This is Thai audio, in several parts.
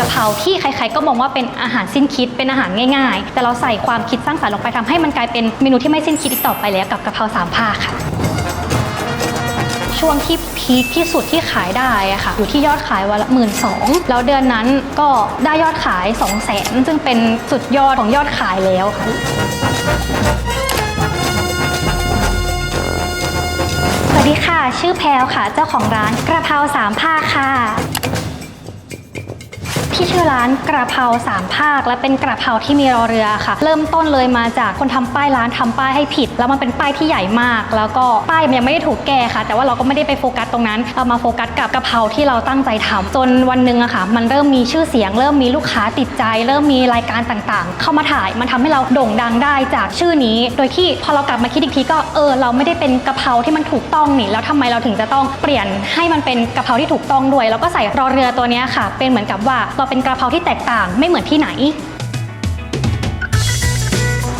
กะเพราที่ใครๆ ก็มองว่าเป็นอาหารสิ้นคิดเป็นอาหารง่ายๆ แต่เราใส่ความคิดสร้างสรรค์ลงไปทำให้มันกลายเป็นเมนูที่ไม่สิ้นคิดอีกต่อไปแล้วกับกะเพราสามภาคค่ะช่วงที่พีคที่สุดที่ขายได้อะค่ะ อยู่ที่ยอดขายวันละหมื่นสองแล้วเดือนนั้นก็ได้ยอดขาย2 0 0แสนซึ่งเป็นสุดยอดของยอดขายแล้วค่ะสวัสดีค่ะ ชื่อแพลวค่ะ เจ้าของร้านกระเพราสามภาค่ะ ที่ชื่อร้านกระเพราสามภาค และเป็นกระเพราที่มีรอเรือค่ะ เริ่มต้นเลยมาจากคนทำป้ายร้านทำป้ายให้ผิด แล้วมันเป็นป้ายที่ใหญ่มาก แล้วก็ป้ายมันยังไม่ได้ถูกแก้ค่ะ แต่ว่าเราก็ไม่ได้ไปโฟกัสตรงนั้นเรามาโฟกัสกับกระเพราที่เราตั้งใจทำจนวันหนึ่งอะค่ะ มันเริ่มมีชื่อเสียง เริ่มมีลูกค้าติดใจ เริ่มมีรายการต่างๆ เข้ามาถ่ายมันทำให้เราโด่งดังได้จากชื่อนี้ โดยที่พอเรากลับมาคิดอีกทีก็เออ เราไม่ได้เป็นกระเพราที่มันถูกต้องนี่แล้วทำไมเราถึงจะต้องเปลี่ยนให้มันเป็นกระเพราที่ถูกต้องด้วย แล้วก็ใส่รอเรือตัวนี้ค่ะ เป็นเหมือนกับว่าเราเป็นกะเพราที่แตกต่างไม่เหมือนที่ไหน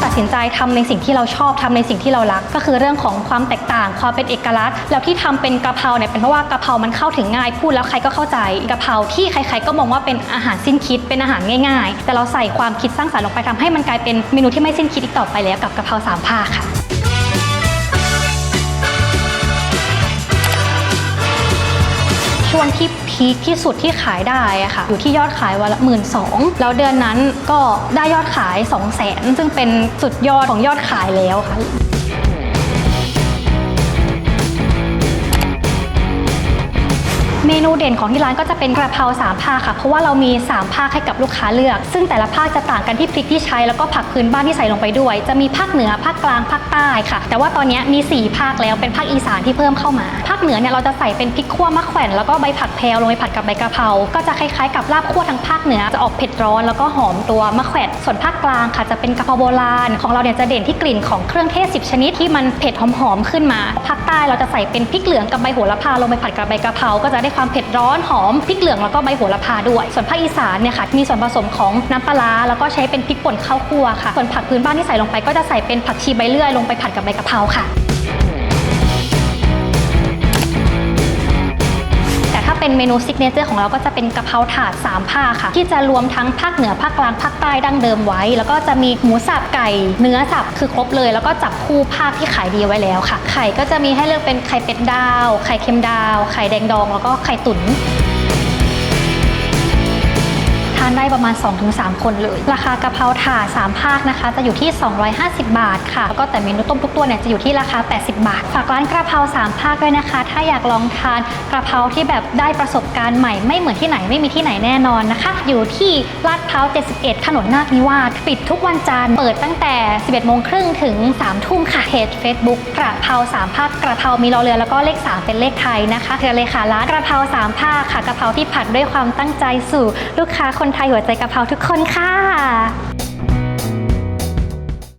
ตัดสินใจทำในสิ่งที่เราชอบทำในสิ่งที่เรารัก ก็คือเรื่องของความแตกต่าง ความเป็นเอกลักษณ์ แล้วที่ทำเป็นกะเพราเนี่ยเป็นเพราะว่ากะเพรามันเข้าถึงง่ายพูดแล้วใครก็เข้าใจกะเพราที่ใคร ๆ ก็มองว่าเป็นอาหารสิ้นคิดเป็นอาหารง่าย ๆ แต่เราใส่ความคิดสร้างสรรค์ลงไปทำให้มันกลายเป็นเมนูที่ไม่สิ้นคิดอีกต่อไปแล้วกับกะเพราสามภาคค่ะ วงที่พีคที่สุดที่ขายได้อะค่ะ อยู่ที่ยอดขายวันละหมื่นสองแล้วเดือนนั้นก็ได้ยอดขาย 2 0 0แสนซึ่งเป็นสุดยอดของยอดขายแล้วค่ะ เมนูเด่นของที่ร้านก็จะเป็นกระเพราสามภาคค่ะ เพราะว่าเรามี 3 ภาคให้กับลูกค้าเลือก ซึ่งแต่ละภาคจะต่างกันที่พริกที่ใช้แล้วก็ผักพื้นบ้านที่ใส่ลงไปด้วย จะมีภาคเหนือภาคกลางภาคใต้ค่ะ แต่ว่าตอนนี้มี 4 ภาคแล้วเป็นภาคอีสานที่เพิ่มเข้ามา ภาคเหนือเนี่ยเราจะใส่เป็นพริกขั่วมะแขวนแล้วก็ใบผักแพรวลงไปผัดกับใบกะเพรา ก็จะคล้ายๆกับลาบคั่วทางภาคเหนือจะออกเผ็ดร้อนแล้วก็หอมตัวมะแขวนส่วนภาคกลางค่ะจะเป็นกะเพราโบราณ ของเราเนี่ยจะเด่นที่กลิ่นของเครื่องเทศ10ชนิดที่มันเผ็ดหอมๆขึ้นมาภาคใต้เราจะใส่เป็นพริกเหลืองกับใบโหระพาลงไปผัดกับใบกะเพราก็จะได้ความเผ็ดร้อนหอมพริกเหลืองแล้วก็ใบโหระพาด้วย ส่วนภาคอีสานเนี่ยค่ะมีส่วนผสมของน้ำปลาร้าแล้วก็ใช้เป็นพริกป่นข้าวคั่วค่ะส่วนผักพื้นบ้านที่ใส่ลงไปก็จะใส่เป็นผักชีใบเลื่อยลงไปผัดกับใบกะเพราค่ะ เป็นเมนูซิกเนเจอร์ของเราก็จะเป็นกะเพราถาด3ภาคค่ะ ที่จะรวมทั้งภาคเหนือภาคกลางภาคใต้ดั้งเดิมไว้ แล้วก็จะมีหมูสับไก่ เนื้อสับคือครบเลย แล้วก็จับคู่ภาคที่ขายดีไว้แล้วค่ะ ไข่ก็จะมีให้เลือกเป็นไข่เป็ดดาว ไข่เค็มดาว ไข่แดงดอง แล้วก็ไข่ตุ๋น ทานได้ประมาณ 2-3 คนเลย ราคากะเพราถาด3ภาคนะคะ จะอยู่ที่ 250 บาทค่ะ แล้วก็แต่เมนูต้มทุกตัวเนี่ยจะอยู่ที่ราคา 80 บาท ฝากร้านกระเพรา3ภาคด้วยนะคะ ถ้าอยากลองทานกระเพราที่แบบได้ประสบการณ์ใหม่ไม่เหมือนที่ไหนไม่มีที่ไหนแน่นอนนะคะ อยู่ที่ลาดพร้าว 71 ถนนนาคนิวาสปิดทุกวันจันทร์เปิดตั้งแต่ 11โมงครึ่งถึง 3 ทุ่มค่ะเพจ Facebook กระเพรา3ภาคกระเพรามีรอเรือแล้วก็เลข 3 เป็นเลขไทยนะคะเธอเลยค่ะร้านกระเพรา3ภาคค่ะกระเพราที่ผัดด้วยความตั้งใจสู่ลูกค้าคนไทยหัวใจกะเพราทุกคนค่ะ